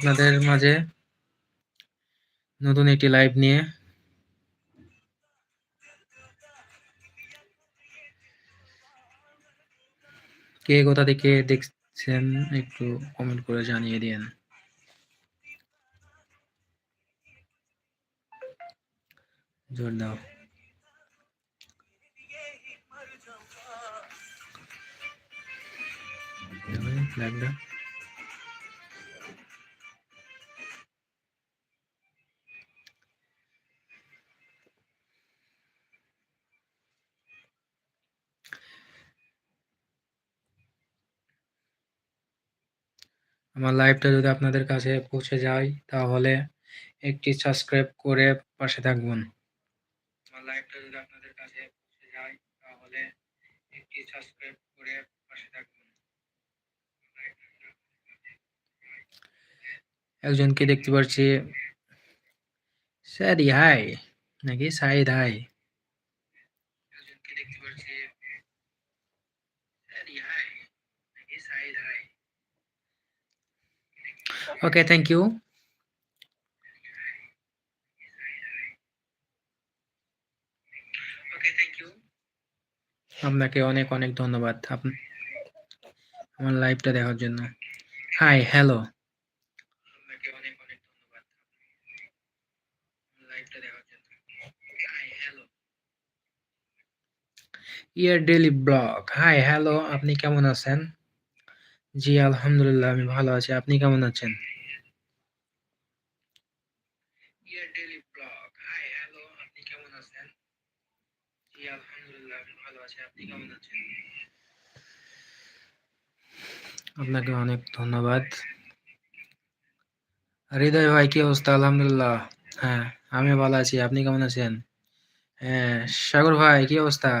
আপনাদের মাঝে নতুন একটি লাইভ নিয়ে কে কোথা থেকে দেখছেন একটু কমেন্ট করে জানিয়ে দিন। জোর দাও। লাইভটা আমার লাইভটা যদি আপনাদের কাছে পৌঁছে যায়, তাহলে একটি সাবস্ক্রাইব করে পাশে থাকবেন। যদি আপনাদের কাছে পৌঁছে যায়, তাহলে একজনকে দেখতে পাচ্ছি? স্যারি হাই নাকি সাইদ হাই একজনকে দেখতে পাচ্ছি স্যারি হাই নাকি Saeed hi okay thank you আপনাকে অনেক অনেক ধন্যবাদ। আমার লাইভটা দেখার জন্য। Hi hello year daily blog hi hello আপনি কেমন আছেন? জি আলহামদুলিল্লাহ আমি ভালো আছি। আপনি কেমন আছেন? Year daily blog hi hello আপনি কেমন আছেন? জি আলহামদুলিল্লাহ আমি ভালো আছি। আপনি কেমন আছেন? আপনাকে অনেক ধন্যবাদ। হৃদয় ভাই কি অবস্থা? আলহামদুলিল্লাহ। হ্যাঁ আমি ভালো আছি। আপনি কেমন আছেন? হ্যাঁ সাগর ভাই কি অবস্থা?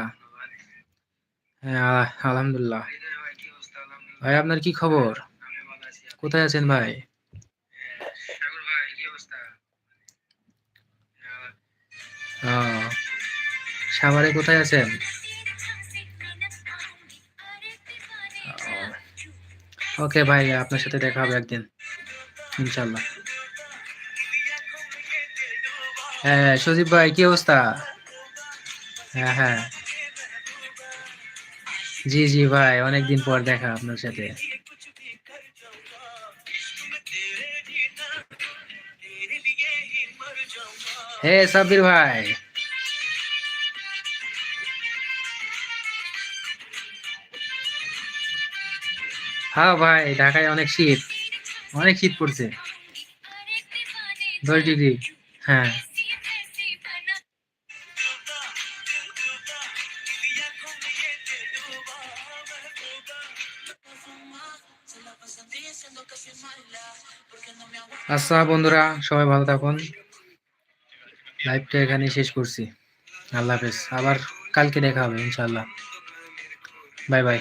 হ্যাঁ আলহামদুলিল্লাহ। ভাই, আপনার কি খবর? কোথায় আছেন ভাই? সাভারে কোথায় আছেন? ওকে ভাই, আপনার সাথে দেখা হবে একদিন ইনশাল্লাহ হ্যাঁ সজীব ভাই, কি অবস্থা? হ্যাঁ হ্যাঁ। জি জি ভাই, অনেকদিন পর দেখা আপনার সাথে। হে সাব্বির ভাই। হ্যাঁ ভাই, ঢাকায় অনেক শীত অনেক শীত পড়ছে। দশ ডিগ্রি হ্যাঁ। আচ্ছা বন্ধুরা, সবাই ভালো থাকুন। লাইভটা এখানে শেষ করছি। আল্লাহ হাফেজ। আবার কালকে দেখা হবে ইনশাল্লাহ বাই বাই।